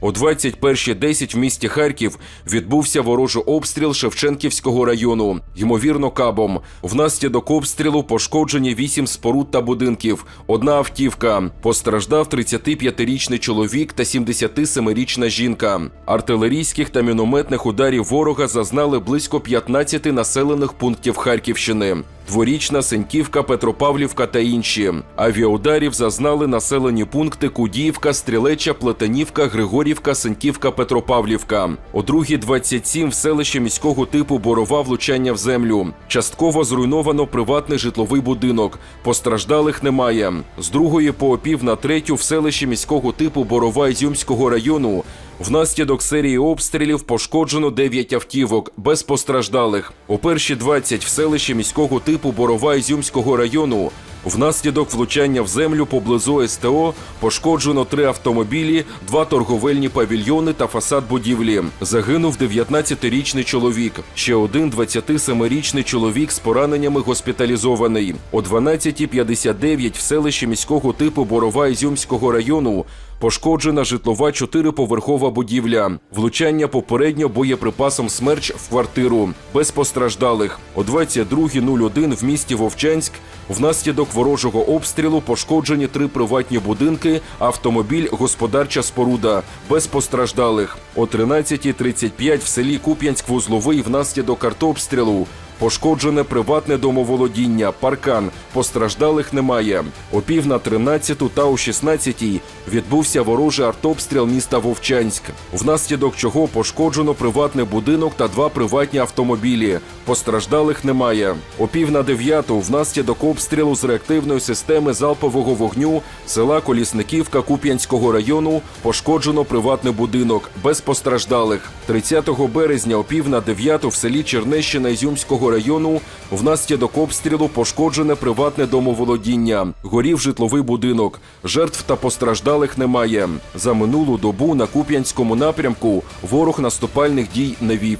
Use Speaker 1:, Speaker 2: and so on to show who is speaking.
Speaker 1: О 21.10 в місті Харків відбувся ворожий обстріл Шевченківського району, ймовірно, кабом. Внаслідок обстрілу пошкоджені 8 споруд та будинків, одна автівка. Постраждав 35-річний чоловік та 77-річна жінка. Артилерійських та мінометних ударів ворога зазнали близько 15 населених пунктів Харківщини. Дворічна, Сеньківка, Петропавлівка та інші. Авіаударів зазнали населені пункти Кудіївка, Стрілеча, Плетенівка, Григорівка, Сеньківка, Петропавлівка. О 2.27 в селищі міського типу Борова влучання в землю. Частково зруйновано приватний житловий будинок. Постраждалих немає. З другої по опів на третю в селищі міського типу Борова Ізюмського району Внаслідок серії обстрілів пошкоджено 9 автівок без постраждалих. У перші 20 в селищі міського типу Борова Ізюмського району. Внаслідок влучання в землю поблизу СТО пошкоджено три автомобілі, два торговельні павільйони та фасад будівлі. Загинув 19-річний чоловік. Ще один 27-річний чоловік з пораненнями госпіталізований. О 12.59 в селищі міського типу Борова Ізюмського району Пошкоджена житлова чотириповерхова будівля. Влучання попередньо боєприпасом смерч в квартиру. Без постраждалих. О 22.01 в місті Вовчанськ внаслідок ворожого обстрілу пошкоджені три приватні будинки, автомобіль, господарча споруда. Без постраждалих. О 13.35 в селі Куп'янськ-Вузловий внаслідок артобстрілу Пошкоджене приватне домоволодіння, паркан. Постраждалих немає. О пів на 13 та о 16 відбувся ворожий артобстріл міста Вовчанськ, внаслідок чого пошкоджено приватний будинок та два приватні автомобілі. Постраждалих немає. О пів на 9 внаслідок обстрілу з реактивної системи залпового вогню села Колісниківка Куп'янського району пошкоджено приватний будинок без постраждалих. 30 березня о пів на 9 в селі Чернещина Ізюмського району внаслідок обстрілу пошкоджене приватне домоволодіння, горів житловий будинок. Жертв та постраждалих немає. За минулу добу на Куп'янському напрямку ворог наступальних дій не вів.